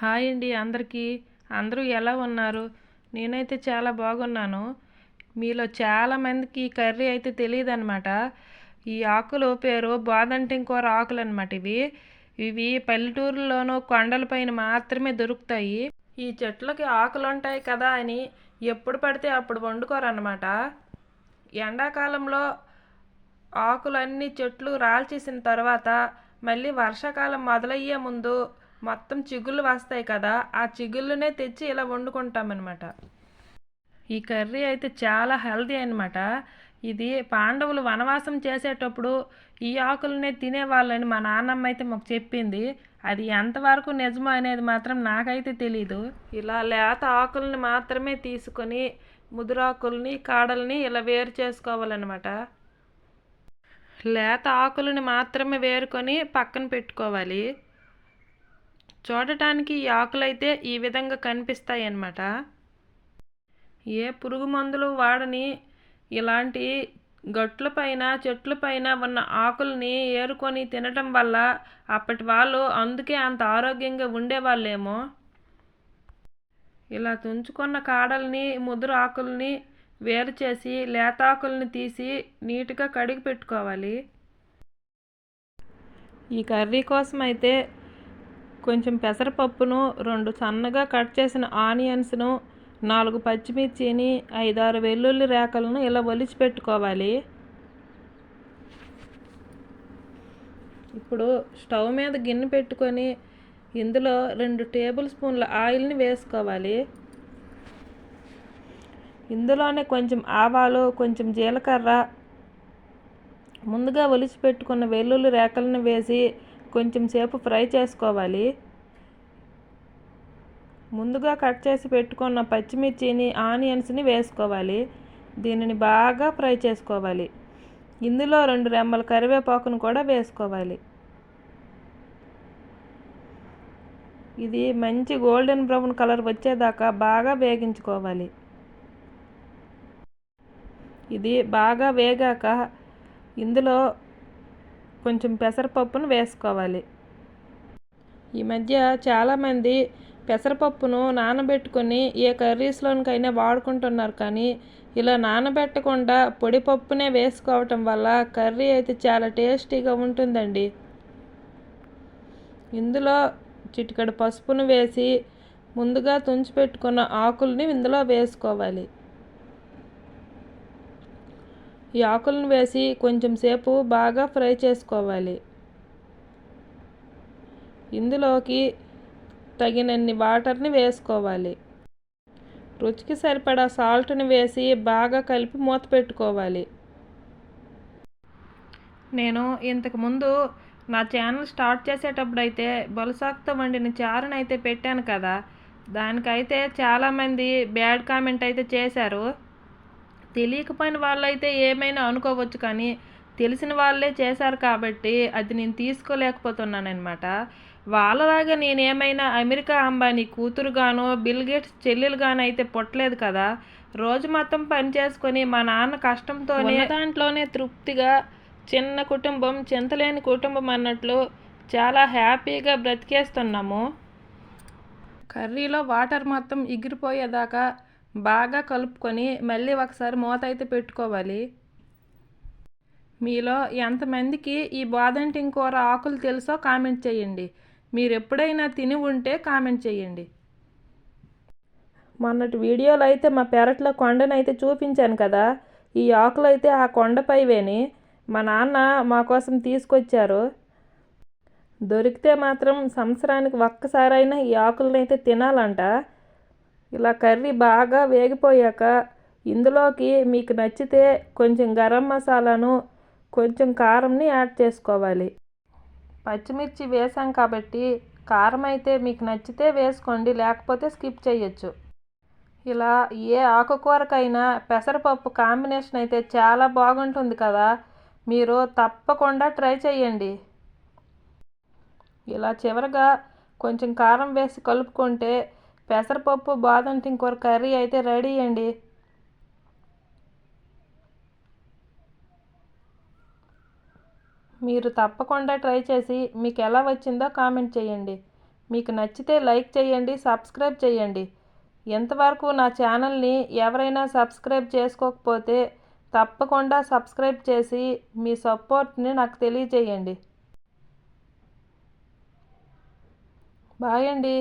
Hi అండి అందరికీ. అందరూ ఎలా ఉన్నారు? నేనైతే చాలా బాగున్నాను. మీలో చాలామందికి ఈ కర్రీ అయితే తెలియదు అనమాట ఈ ఆకులు పేరు బాదంటిం కూర ఆకులు అనమాట ఇవి. ఇవి పల్లెటూరులోనూ కొండలపైన మాత్రమే దొరుకుతాయి. ఈ చెట్లకి ఆకులు ఉంటాయి కదా అని ఎప్పుడు పడితే అప్పుడు వండుకోరన్నమాట. ఎండాకాలంలో ఆకులన్నీ చెట్లు రాల్చేసిన తర్వాత మళ్ళీ వర్షాకాలం మొదలయ్యే ముందు మొత్తం చిగుళ్ళు వస్తాయి కదా ఆ చిగుళ్ళనే తెచ్చి ఇలా వండుకుంటామన్నమాట. ఈ కర్రీ అయితే చాలా హెల్తీ అనమాట ఇది పాండవులు వనవాసం చేసేటప్పుడు ఈ ఆకులనే తినేవాళ్ళని మా నాన్నమ్మ అయితే మాకు చెప్పింది. అది ఎంతవరకు నిజమో అనేది మాత్రం నాకైతే తెలీదు. ఇలా లేత ఆకుల్ని మాత్రమే తీసుకొని ముదురాకుల్ని కాడల్ని ఇలా వేరు చేసుకోవాలన్నమాట. లేత ఆకులని మాత్రమే వేరుకొని పక్కన పెట్టుకోవాలి. చూడటానికి ఈ ఆకులైతే ఈ విధంగా కనిపిస్తాయి అన్నమాట ఏ పురుగు మందులు వాడని ఇలాంటి గట్ల పైన చెట్ల పైన ఉన్న ఆకుల్ని ఏరుకొని తినటం వల్ల అప్పటి వాళ్ళు అందుకే అంత ఆరోగ్యంగా ఉండేవాళ్ళేమో. ఇలా తుంచుకున్న కాడల్ని ముదురు ఆకుల్ని వేరు చేసి లేతాకుల్ని తీసి నీట్గా కడిగి పెట్టుకోవాలి. ఈ కర్రీ కోసం అయితే కొంచెం పెసరపప్పును రెండు సన్నగా కట్ చేసిన ఆనియన్స్ను నాలుగు పచ్చిమిర్చిని ఐదారు వెల్లుల్లి రేకలను ఇలా ఒలిచి పెట్టుకోవాలి. ఇప్పుడు స్టవ్ మీద గిన్నె పెట్టుకొని ఇందులో రెండు టేబుల్ స్పూన్ల ఆయిల్ని వేసుకోవాలి. ఇందులోనే కొంచెం ఆవాలు కొంచెం జీలకర్ర ముందుగా ఒలిచి పెట్టుకున్న వెల్లుల్లి రేకలను వేసి కొంచెం సేపు ఫ్రై చేసుకోవాలి. ముందుగా కట్ చేసి పెట్టుకున్న పచ్చిమిర్చిని ఆనియన్స్ని వేసుకోవాలి. దీనిని బాగా ఫ్రై చేసుకోవాలి. ఇందులో రెండు రెమ్మల కరివేపాకును కూడా వేసుకోవాలి. ఇది మంచి గోల్డెన్ బ్రౌన్ కలర్ వచ్చేదాకా బాగా వేగించుకోవాలి. ఇది బాగా వేగాక ఇందులో కొంచెం పెసరపప్పును వేసుకోవాలి. ఈ మధ్య చాలామంది పెసరపప్పును నానబెట్టుకొని ఏ కర్రీస్లోనికైనా వాడుకుంటున్నారు కానీ ఇలా నానబెట్టకుండా పొడి పప్పునే వేసుకోవటం వల్ల కర్రీ అయితే చాలా టేస్టీగా ఉంటుందండి. ఇందులో చిటికడ పసుపును వేసి ముందుగా తుంచిపెట్టుకున్న ఆకుల్ని ఇందులో వేసుకోవాలి. ఈ ఆకులను వేసి కొంచెం సేపు బాగా ఫ్రై చేసుకోవాలి. ఇందులోకి తగినన్ని వాటర్ని వేసుకోవాలి. రుచికి సరిపడా సాల్ట్ని వేసి బాగా కలిపి మూత పెట్టుకోవాలి. నేను ఇంతకుముందు నా ఛానల్ స్టార్ట్ చేసేటప్పుడు అయితే బొలసాకుతో వండిన చారుని అయితే పెట్టాను కదా. దానికైతే చాలామంది బ్యాడ్ కామెంట్ అయితే చేశారు. తెలియకపోయిన వాళ్ళైతే ఏమైనా అనుకోవచ్చు కానీ తెలిసిన వాళ్ళే చేశారు కాబట్టి అది నేను తీసుకోలేకపోతున్నానమాట వాళ్ళలాగా నేను ఏమైనా అమెరికా అంబానీ కూతురుగానో బిల్ గేట్స్ చెల్లెలుగానో అయితే పుట్టలేదు కదా. రోజు మొత్తం పని చేసుకొని మా నాన్న కష్టంతోనే దాంట్లోనే తృప్తిగా చిన్న కుటుంబం చింతలేని కుటుంబం అన్నట్లు చాలా హ్యాపీగా బ్రతికేస్తున్నాము. కర్రీలో వాటర్ మొత్తం ఎగిరిపోయేదాకా బాగా కలుపుకొని మళ్ళీ ఒకసారి మూత అయితే పెట్టుకోవాలి. మీలో ఎంతమందికి ఈ బాదంటిం కూర ఆకులు తెలుసో కామెంట్ చేయండి. మీరు ఎప్పుడైనా తిని ఉంటే కామెంట్ చేయండి. మొన్నటి వీడియోలో అయితే మా పెరట్లో కొండనైతే చూపించాను కదా. ఈ ఆకులు అయితే ఆ కొండపైవేని మా నాన్న మా కోసం తీసుకొచ్చారు. దొరికితే మాత్రం సంవత్సరానికి ఒక్కసారైనా ఈ ఆకులను అయితే తినాలంట. ఇలా కర్రీ బాగా వేగిపోయాక ఇందులోకి మీకు నచ్చితే కొంచెం గరం మసాలాను కొంచెం కారంని యాడ్ చేసుకోవాలి. పచ్చిమిర్చి వేసాం కాబట్టి కారం అయితే మీకు నచ్చితే వేసుకోండి లేకపోతే స్కిప్ చేయొచ్చు. ఇలా ఏ ఆకుకూరకైనా పెసరపప్పు కాంబినేషన్ అయితే చాలా బాగుంటుంది కదా మీరు తప్పకుండా ట్రై చేయండి. ఇలా చివరగా కొంచెం కారం వేసి కలుపుకుంటే పెసరపప్పు బాదం కూర కర్రీ అయితే రెడీ అండి. మీరు తప్పకుండా ట్రై చేసి మీకు ఎలా వచ్చిందో కామెంట్ చేయండి. మీకు నచ్చితే లైక్ చేయండి సబ్స్క్రైబ్ చేయండి. ఎంతవరకు నా ఛానల్ని ఎవరైనా సబ్స్క్రైబ్ చేసుకోకపోతే తప్పకుండా సబ్స్క్రైబ్ చేసి మీ సపోర్ట్ని నాకు తెలియజేయండి. బాయ్ అండి.